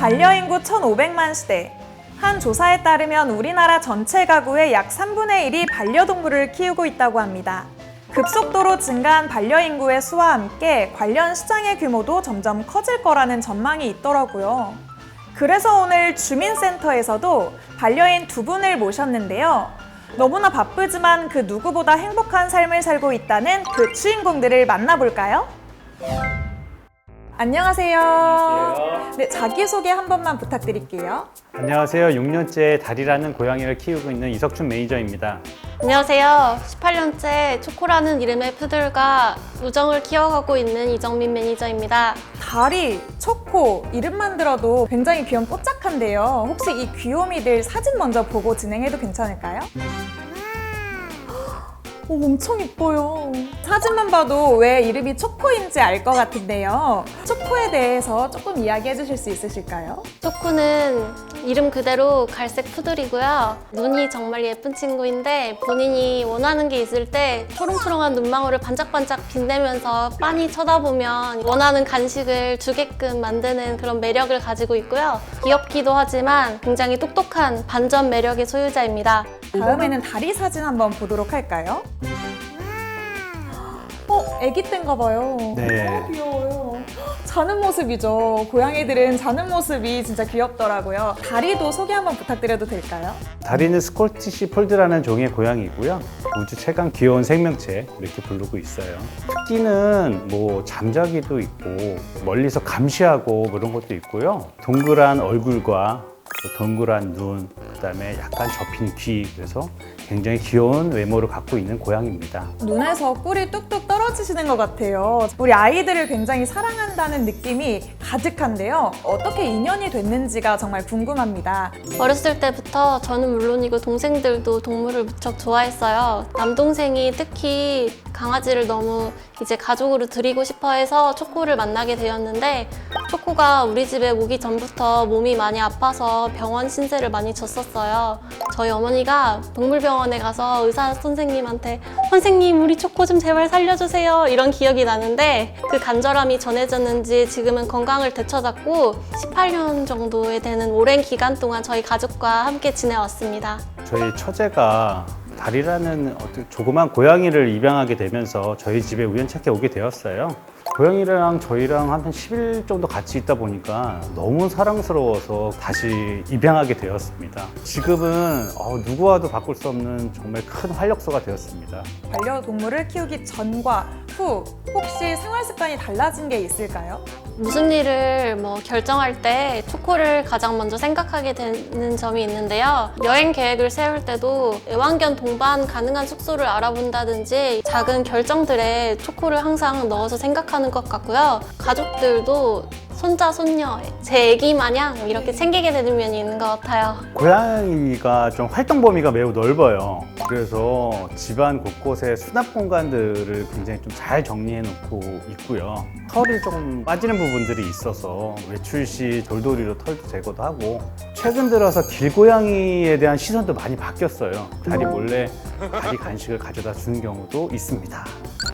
반려인구 1,500만 시대. 한 조사에 따르면 우리나라 전체 가구의 약 3분의 1이 반려동물을 키우고 있다고 합니다. 급속도로 증가한 반려인구의 수와 함께 관련 시장의 규모도 점점 커질 거라는 전망이 있더라고요. 그래서 오늘 주민센터에서도 반려인 두 분을 모셨는데요. 너무나 바쁘지만 그 누구보다 행복한 삶을 살고 있다는 그 주인공들을 만나볼까요? 안녕하세요. 네, 자기소개 한 번만 부탁드릴게요. 안녕하세요. 6년째 다리라는 고양이를 키우고 있는 이석춘 매니저입니다. 안녕하세요. 18년째 초코라는 이름의 푸들과 우정을 키워가고 있는 이정민 매니저입니다. 다리, 초코 이름만 들어도 굉장히 귀염 뽀짝한데요. 혹시 이 귀요미들 사진 먼저 보고 진행해도 괜찮을까요? 오, 엄청 이뻐요. 사진만 봐도 왜 이름이 초코인지 알 것 같은데요. 초코에 대해서 조금 이야기해 주실 수 있으실까요? 초코는 이름 그대로 갈색 푸들이고요. 눈이 정말 예쁜 친구인데 본인이 원하는 게 있을 때 초롱초롱한 눈망울을 반짝반짝 빛내면서 빤히 쳐다보면 원하는 간식을 주게끔 만드는 그런 매력을 가지고 있고요. 귀엽기도 하지만 굉장히 똑똑한 반전 매력의 소유자입니다. 다음에는 다리 사진 한번 보도록 할까요? 어, 아기 때인가 봐요. 네. 어, 귀여워요. 자는 모습이죠. 고양이들은 자는 모습이 진짜 귀엽더라고요. 다리도 소개 한번 부탁드려도 될까요? 다리는 스콜티시 폴드라는 종의 고양이고요. 우주 최강 귀여운 생명체 이렇게 부르고 있어요. 특기는 뭐 잠자기도 있고 멀리서 감시하고 그런 것도 있고요. 동그란 얼굴과 또 동그란 눈, 그다음에 약간 접힌 귀 그래서 굉장히 귀여운 외모를 갖고 있는 고양이입니다. 눈에서 꿀이 뚝뚝 떨어지시는 것 같아요. 우리 아이들을 굉장히 사랑한다는 느낌이 가득한데요. 어떻게 인연이 됐는지가 정말 궁금합니다. 어렸을 때부터 저는 물론이고 동생들도 동물을 무척 좋아했어요. 남동생이 특히 강아지를 너무 이제 가족으로 드리고 싶어 해서 초코를 만나게 되었는데 초코가 우리 집에 오기 전부터 몸이 많이 아파서 병원 신세를 많이 졌었어요. 저희 어머니가 동물병원에 가서 의사 선생님한테 선생님 우리 초코 좀 제발 살려주세요 이런 기억이 나는데 그 간절함이 전해졌는지 지금은 건강을 되찾았고 18년 정도에 되는 오랜 기간 동안 저희 가족과 함께 지내왔습니다. 저희 처제가 어떤 조그만 고양이를 입양하게 되면서 저희 집에 우연찮게 오게 되었어요. 고양이랑 저희랑 한 10일 정도 같이 있다 보니까 너무 사랑스러워서 다시 입양하게 되었습니다. 지금은 어, 누구와도 바꿀 수 없는 정말 큰 활력소가 되었습니다. 반려동물을 키우기 전과 후 혹시 생활 습관이 달라진 게 있을까요? 무슨 일을 뭐 결정할 때 초코를 가장 먼저 생각하게 되는 점이 있는데요. 여행 계획을 세울 때도 애완견 동반 가능한 숙소를 알아본다든지 작은 결정들에 초코를 항상 넣어서 생각하는 것 같고요. 가족들도 손자, 손녀, 제 애기 마냥 이렇게 챙기게 되는 면이 있는 것 같아요. 고양이가 좀 활동 범위가 매우 넓어요. 그래서 집안 곳곳에 수납 공간들을 굉장히 좀 잘 정리해 놓고 있고요. 털이 조금 빠지는 부분들이 있어서 외출 시 돌돌이로 털도 제거도 하고 최근 들어서 길고양이에 대한 시선도 많이 바뀌었어요. 다리 몰래 다리 간식을 가져다 주는 경우도 있습니다.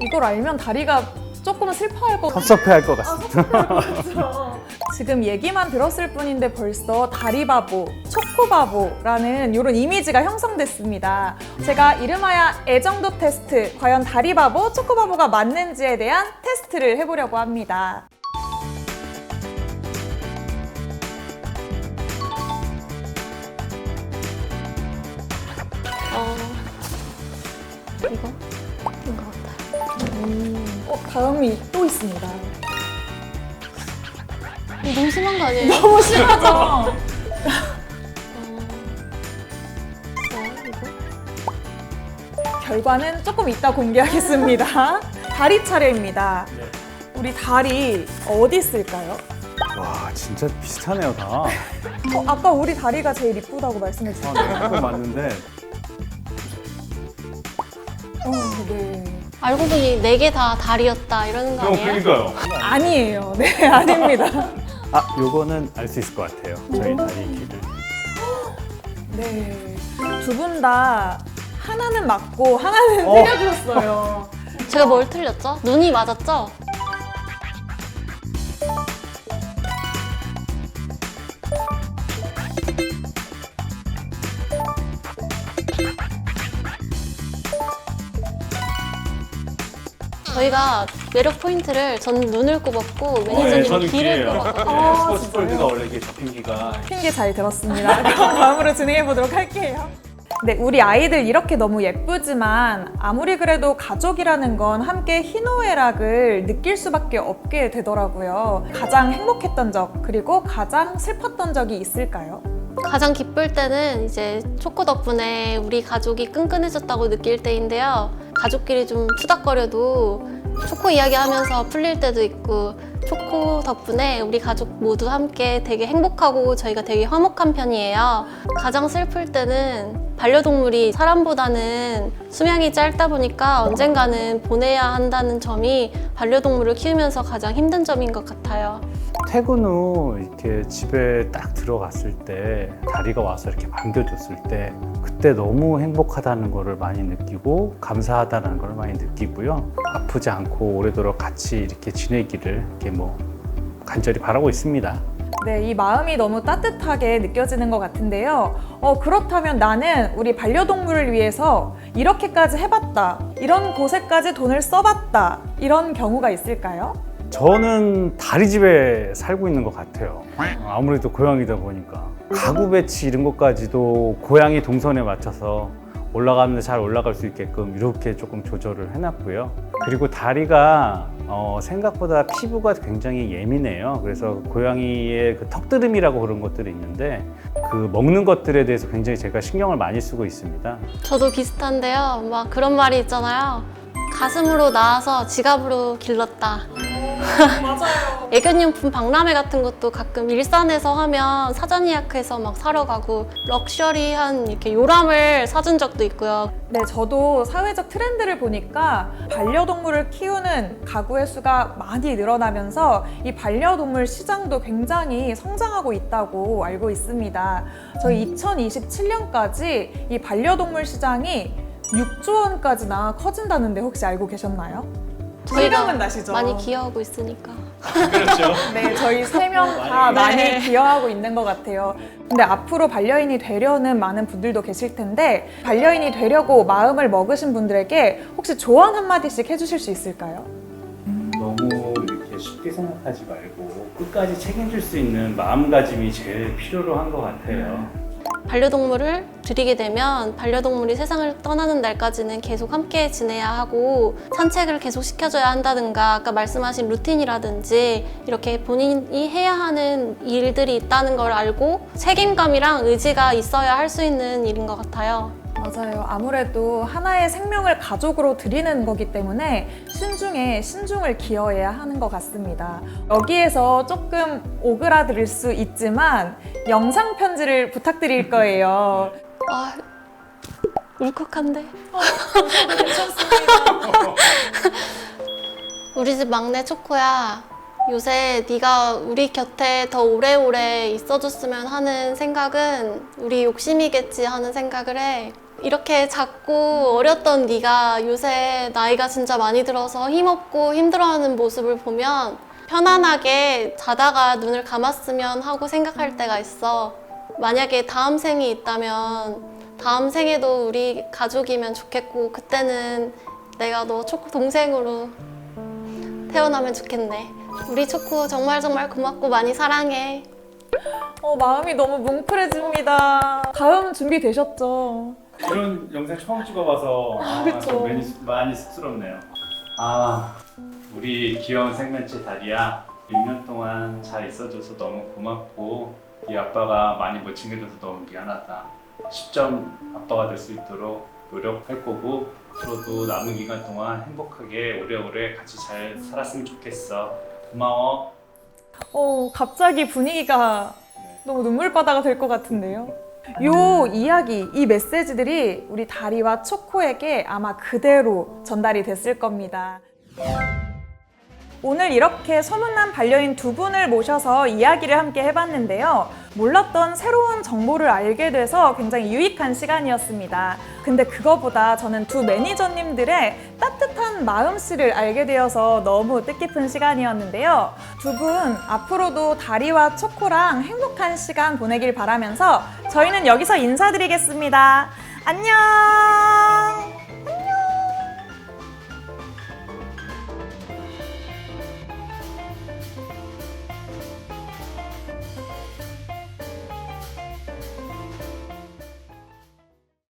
이걸 알면 다리가 조금 슬퍼할 것 같아요. 섭섭해할 것 같습니다. 지금 얘기만 들었을 뿐인데 벌써 다리바보, 초코바보라는 이런 이미지가 형성됐습니다. 제가 이름하여 애정도 테스트, 과연 다리바보, 초코바보가 맞는지에 대한 테스트를 해보려고 합니다. 어, 이거? 인것 같아요. 어, 다음이 또 있습니다. 이거 너무 심한 거 아니에요? 너무 심하죠? 어, 어, 이거? 결과는 조금 이따 공개하겠습니다. 다리 차례입니다. 우리 다리 어디 있을까요? 와 진짜 비슷하네요 다. 어, 아까 우리 다리가 제일 이쁘다고 말씀해 아, 주셨어요. 네, 그거 맞는데 어, 네. 알고 보니 네 개 다 다리였다 이러는 거 아니에요? 그러니까요. 아니에요. 네, 아닙니다. 아, 요거는 알 수 있을 것 같아요. 저희 다리 길을. 네. 두 분 다 하나는 맞고 하나는 어. 틀려주셨어요. 제가 뭘 틀렸죠? 눈이 맞았죠? 저희가 매력 포인트를 전 눈을 꼽았고 매니저님이 귀를 꼽았거든요. 아, 스포츠 진짜요? 골드가 원래 이게 접힌 귀가 핑계 잘 들었습니다. 그럼 다음으로 진행해 보도록 할게요. 네, 우리 아이들 이렇게 너무 예쁘지만 아무리 그래도 가족이라는 건 함께 희노애락을 느낄 수밖에 없게 되더라고요. 가장 행복했던 적 그리고 가장 슬펐던 적이 있을까요? 가장 기쁠 때는 이제 초코 덕분에 우리 가족이 끈끈해졌다고 느낄 때인데요. 가족끼리 좀 투닥거려도 초코 이야기하면서 풀릴 때도 있고 초코 덕분에 우리 가족 모두 함께 되게 행복하고 저희가 되게 화목한 편이에요. 가장 슬플 때는 반려동물이 사람보다는 수명이 짧다 보니까 언젠가는 보내야 한다는 점이 반려동물을 키우면서 가장 힘든 점인 것 같아요. 퇴근 후 이렇게 집에 딱 들어갔을 때 다리가 와서 이렇게 반겨줬을 때 그때 너무 행복하다는 거를 많이 느끼고 감사하다는 걸 많이 느끼고요 아프지 않고 오래도록 같이 이렇게 지내기를 이렇게 뭐 간절히 바라고 있습니다. 네, 이 마음이 너무 따뜻하게 느껴지는 것 같은데요. 어, 그렇다면 나는 우리 반려동물을 위해서 이렇게까지 해봤다. 이런 곳에까지 돈을 써봤다. 이런 경우가 있을까요? 저는 다리집에 살고 있는 것 같아요. 아무래도 고양이다 보니까 가구 배치 이런 것까지도 고양이 동선에 맞춰서 올라가는데 잘 올라갈 수 있게끔 이렇게 조금 조절을 해놨고요. 그리고 다리가 어, 생각보다 피부가 굉장히 예민해요. 그래서 고양이의 그 턱드름이라고 그런 것들이 있는데 그 먹는 것들에 대해서 굉장히 제가 신경을 많이 쓰고 있습니다. 저도 비슷한데요. 막 그런 말이 있잖아요. 가슴으로 나와서 지갑으로 길렀다. 맞아요. 애견용품 박람회 같은 것도 가끔 일산에서 하면 사전 예약해서 막 사러 가고 럭셔리한 이렇게 요람을 사준 적도 있고요. 네, 저도 사회적 트렌드를 보니까 반려동물을 키우는 가구의 수가 많이 늘어나면서 이 반려동물 시장도 굉장히 성장하고 있다고 알고 있습니다. 저희 2027년까지 이 반려동물 시장이 6조 원까지나 커진다는데 혹시 알고 계셨나요? 실감은 나시죠? 많이 기여하고 있으니까. 그렇죠. 네, 저희 세 명 다 많이. 많이 기여하고 있는 것 같아요. 근데 앞으로 반려인이 되려는 많은 분들도 계실 텐데 반려인이 되려고 마음을 먹으신 분들에게 혹시 조언 한 마디씩 해주실 수 있을까요? 너무 이렇게 쉽게 생각하지 말고 끝까지 책임질 수 있는 마음가짐이 제일 필요로 한 것 같아요. 반려동물을 들이게 되면 반려동물이 세상을 떠나는 날까지는 계속 함께 지내야 하고 산책을 계속 시켜줘야 한다든가 아까 말씀하신 루틴이라든지 이렇게 본인이 해야 하는 일들이 있다는 걸 알고 책임감이랑 의지가 있어야 할 수 있는 일인 것 같아요. 맞아요. 아무래도 하나의 생명을 가족으로 드리는 거기 때문에 신중에 신중을 기여해야 하는 것 같습니다. 여기에서 조금 오그라들 수 있지만 영상 편지를 부탁드릴 거예요. 아, 울컥한데? 우리 집 막내 초코야. 요새 네가 우리 곁에 더 오래오래 있어줬으면 하는 생각은 우리 욕심이겠지 하는 생각을 해. 이렇게 작고 어렸던 네가 요새 나이가 진짜 많이 들어서 힘없고 힘들어하는 모습을 보면 편안하게 자다가 눈을 감았으면 하고 생각할 때가 있어. 만약에 다음 생이 있다면 다음 생에도 우리 가족이면 좋겠고 그때는 내가 너 초코 동생으로 태어나면 좋겠네. 우리 초코 정말 정말 고맙고 많이 사랑해. 어, 마음이 너무 뭉클해집니다. 다음 준비되셨죠? 이런 영상 처음 찍어봐서 아, 그쵸. 좀 많이, 많이 쑥스럽네요. 아, 우리 귀여운 생명체 다리야. 6년 동안 잘 있어줘서 너무 고맙고 이 아빠가 많이 못 챙겨줘서 너무 미안하다. 10점 아빠가 될 수 있도록 노력할 거고 앞으로도 남은 기간 동안 행복하게 오래오래 같이 잘 살았으면 좋겠어. 고마워. 어, 갑자기 분위기가 너무 눈물바다가 될 것 같은데요. 요 이야기, 이 메시지들이 우리 다리와 초코에게 아마 그대로 전달이 됐을 겁니다. 오늘 이렇게 소문난 반려인 두 분을 모셔서 이야기를 함께 해봤는데요. 몰랐던 새로운 정보를 알게 돼서 굉장히 유익한 시간이었습니다. 근데 그거보다 저는 두 매니저님들의 따뜻한 마음씨를 알게 되어서 너무 뜻깊은 시간이었는데요. 두 분 앞으로도 다리와 초코랑 행복한 시간 보내길 바라면서 저희는 여기서 인사드리겠습니다. 안녕!